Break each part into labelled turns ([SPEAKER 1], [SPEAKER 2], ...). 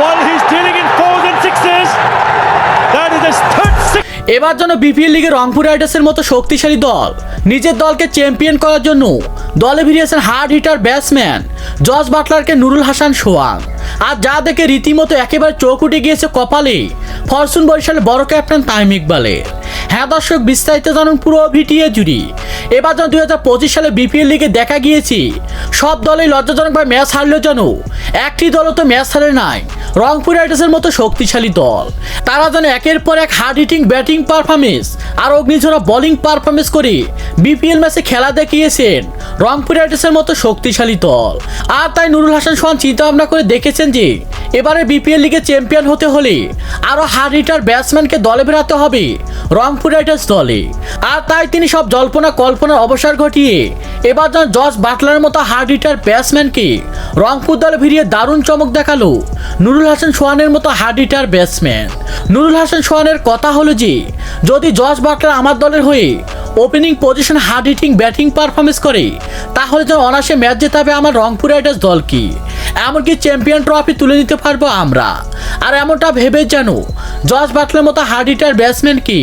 [SPEAKER 1] While he's dealing in fours and sixes, that is his third six.
[SPEAKER 2] এবার যেন BPL লিগে রংপুর রাইডার্সের মতো শক্তিশালী দল নিজের দলকে চ্যাম্পিয়ন করার জন্য দলে ভিড়িয়েছেন হার্ড হিটার ব্যাটসম্যান জস বাটলারকে নুরুল হাসান সোয়াং আর যা দেখে রীতিমতো একেবারে চোখ উঠে গিয়েছে কপালে ফরচুন বরিশালের বড় ক্যাপ্টেন তাইম ইকবালের। হ্যাঁ দর্শক বিস্তারিত জানুন পুরো ভিটিএ জুড়ি। এবার যেন দুই হাজার পঁচিশ সালে বিপিএল লিগে দেখা গিয়েছে সব দলেই লজ্জাজনকভাবে ম্যাচ হারলেও যেন একটি দলও তো ম্যাচ হারে নাই। রংপুর রাইডার্সের মতো শক্তিশালী দল। তারা যেন একের পর এক হার্ড হিটিং ব্যাটিং পারফরমেন্স আর অগ্নিঝরা বোলিং পারফরমেন্স করে বিপিএল ম্যাচে খেলা দেখিয়েছেন রংপুর রাইডার্সের মতো শক্তিশালী দল। আর তাই নুরুল হাসান সোহান চিন্তা ভাবনা করে দেখেছেন যে এবারে বিপিএল লিগে চ্যাম্পিয়ন হতে হলে আরও হার্ড হিটার ব্যাটসম্যানকে দলে বেরাতে হবে রংপুর রাইডার্স দলে। আর তাই তিনি সব জল্পনা কল্পনার অবসর ঘটিয়ে এবার যেন জর্জ বাটলারের মতো হার্ড হিটার ব্যাটসম্যানকে রংপুর দলে ভিড়িয়ে দারুণ চমক দেখাল নুরুল হাসান সোহানের মতো hard hitter batsman Nurul Hasan সোহানের কথা হলো যে, যদি জর্জ বাটলার আমার দলের হয়ে opening position hard hitting batting performance করে, তাহলে যেন অনাসে ম্যাচ জেতাবে আমার রংপুর রাইডার্স দলকে। এমনকি চ্যাম্পিয়ন ট্রফি তুলে নিতে পারব আমরা। আর এমনটা ভেবে যেন জর্জ বাটলের মতো হার্ড হিটার ব্যাটসম্যানকে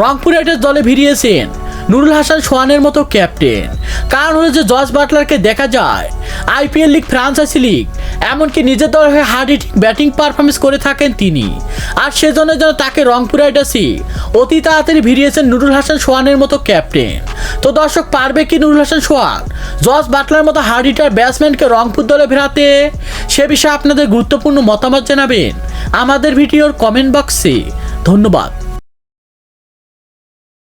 [SPEAKER 2] রংপুর রাইডার্স দলে ভিড়িয়েছেন নুরুল হাসান সোহানের মতো ক্যাপ্টেন। কারণ হলো যে জর্জ বাটলারকে দেখা যায়, আইপিএল লিগ ফ্রান্সাইসি লিগ, এমনকি নিজের দল হয়ে হার্ড হিটিং, ব্যাটিং পারফরমেন্স করে থাকেন তিনি। আর সেজন্য যেন তাকে রংপুর রাইডার্সই অতি তাড়াতাড়ি ভিড়িয়েছেন নুরুল হাসান সোহানের মতো ক্যাপ্টেন। তো দর্শক, পারবে কি নুরুল হাসান সোহান জর্জ বাটলার মতো হার্ড হিটার ব্যাটসম্যানকে রংপুর দলে ফেরাতে? সে বিষয়ে আপনাদের গুরুত্বপূর্ণ মতামত জানাবেন আমাদের ভিডিওর কমেন্ট বক্সে। ধন্যবাদ।